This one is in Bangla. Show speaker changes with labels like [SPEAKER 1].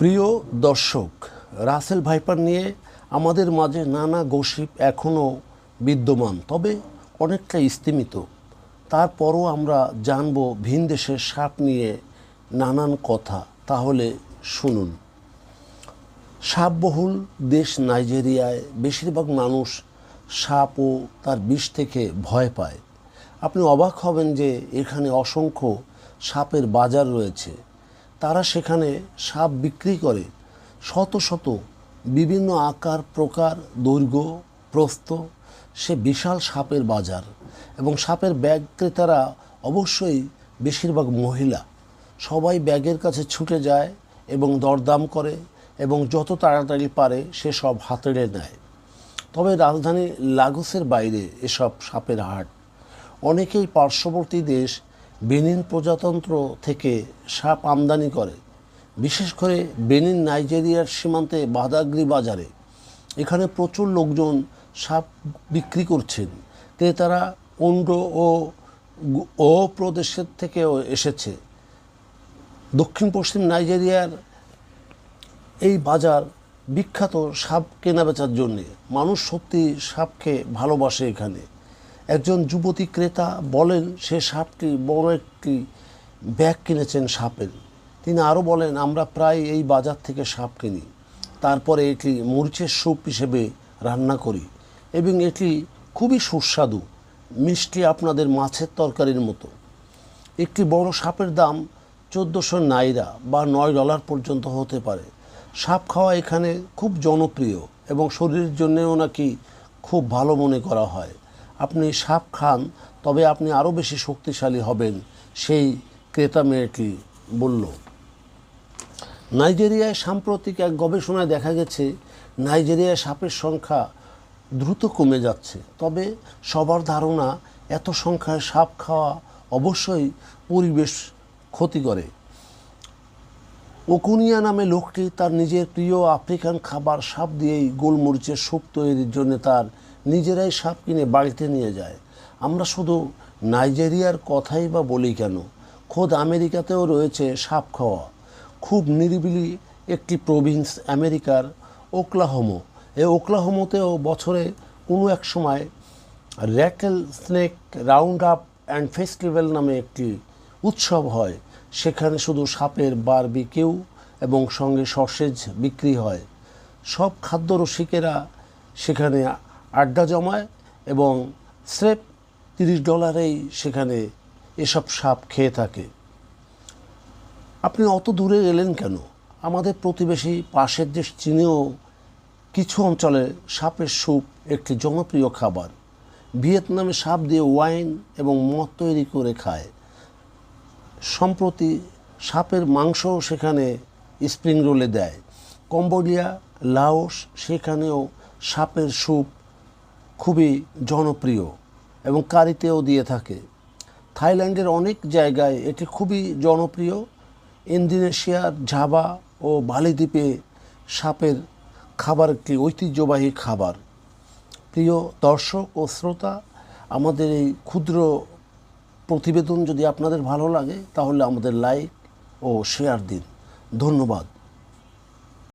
[SPEAKER 1] প্রিয় দর্শক, রাসেল ভাইপার নিয়ে আমাদের মাঝে নানা গসিপ এখনও বিদ্যমান, তবে অনেকটা স্তিমিত। তারপরও আমরা জানব ভিন দেশের সাপ নিয়ে নানান কথা। তাহলে শুনুন। সাপবহুল দেশ নাইজেরিয়ায় বেশিরভাগ মানুষ সাপ ও তার বিষ থেকে ভয় পায়। আপনি অবাক হবেন যে এখানে অসংখ্য সাপের বাজার রয়েছে। তারা সেখানে সাপ বিক্রি করে। শত শত বিভিন্ন আকার, প্রকার, দৈর্ঘ্য, প্রস্থ, সে বিশাল সাপের বাজার এবং সাপের ব্যাগ ক্রেতারা অবশ্যই বেশিরভাগ মহিলা। সবাই ব্যাগের কাছে ছুটে যায় এবং দরদাম করে এবং যত তাড়াতাড়ি পারে সে সব হাতেড়ে নেয় তবে রাজধানী লাগোসের বাইরে এসব সাপের হাট। অনেকেই পার্শ্ববর্তী দেশ বেনিন প্রজাতন্ত্র থেকে সাপ আমদানি করে। বিশেষ করে বেনিন নাইজেরিয়ার সীমান্তে বাদাগ্রি বাজারে এখানে প্রচুর লোকজন সাপ বিক্রি করছেন। ক্রেতারা অন্ড ও ও প্রদেশের থেকেও এসেছে। দক্ষিণ পশ্চিম নাইজেরিয়ার এই বাজার বিখ্যাত সাপ কেনাবেচার জন্যে। মানুষ সত্যি সাপকে ভালোবাসে এখানে। একজন যুবতী ক্রেতা বলেন, সে সাপটি বড় একটি ব্যাগ কিনেছেন সাপের। তিনি আরও বলেন, আমরা প্রায় এই বাজার থেকে সাপ কিনি। তারপরে এটি মরিচের স্যুপ হিসেবে রান্না করি এবং এটি খুবই সুস্বাদু, মিষ্টি আপনাদের মাছের তরকারির মতো। একটি বড় সাপের দাম চোদ্দোশো নাইরা বা নয় ডলার পর্যন্ত হতে পারে। সাপ খাওয়া এখানে খুব জনপ্রিয় এবং শরীরের জন্যেও নাকি খুব ভালো মনে করা হয়। আপনি সাপ খান, তবে আপনি আরও বেশি শক্তিশালী হবেন, সেই ক্রেতা মেয়েটি বলল। নাইজেরিয়ায় সাম্প্রতিক এক গবেষণায় দেখা গেছে, নাইজেরিয়ায় সাপের সংখ্যা দ্রুত কমে যাচ্ছে, তবে সবার ধারণা এত সংখ্যায় সাপ খাওয়া অবশ্যই পরিবেশ ক্ষতি করে। ওকুনিয়া নামে লোকটি তার নিজের প্রিয় আফ্রিকান খাবার সাপ দিয়েই গোলমরিচের স্যুপ তৈরির জন্য তার নিজেরাই সাপ কিনে বাড়িতে নিয়ে যায়। আমরা শুধু নাইজেরিয়ার কথাই বা বলি কেন? খোদ আমেরিকাতেও রয়েছে সাপ খাওয়া। খুব নিরিবিলি একটি প্রভিন্স আমেরিকার ওকলাহোমো। এই ওকলাহোমোতেও বছরে কোনো এক সময় rattlesnake round up and festival নামে একটি উৎসব হয়। সেখানে শুধু সাপের বারবিকিউ এবং সঙ্গে সসেজ বিক্রি হয়। সব খাদ্য রসিকেরা সেখানে আড্ডা জমায় এবং স্রেফ তিরিশ ডলারেই সেখানে এসব সাপ খেয়ে থাকে। আপনি অত দূরে এলেন কেন? আমাদের প্রতিবেশী পাশের দেশ চীনেও কিছু অঞ্চলে সাপের স্যুপ একটি জনপ্রিয় খাবার। ভিয়েতনামে সাপ দিয়ে ওয়াইন এবং মদ তৈরি করে খায়। সম্প্রতি সাপের মাংসও সেখানে স্প্রিং রোলে দেয়। কম্বোডিয়া, লাওস সেখানেও সাপের স্যুপ খুবই জনপ্রিয় এবং কারিতেও দিয়ে থাকে। থাইল্যান্ডের অনেক জায়গায় এটি খুবই জনপ্রিয়। ইন্দোনেশিয়ার ঝাবা ও বালিদ্বীপে সাপের খাবার একটি ঐতিহ্যবাহী খাবার। প্রিয় দর্শক ও শ্রোতা, আমাদের এই ক্ষুদ্র প্রতিবেদন যদি আপনাদের ভালো লাগে, তাহলে আমাদের লাইক ও শেয়ার দিন। ধন্যবাদ।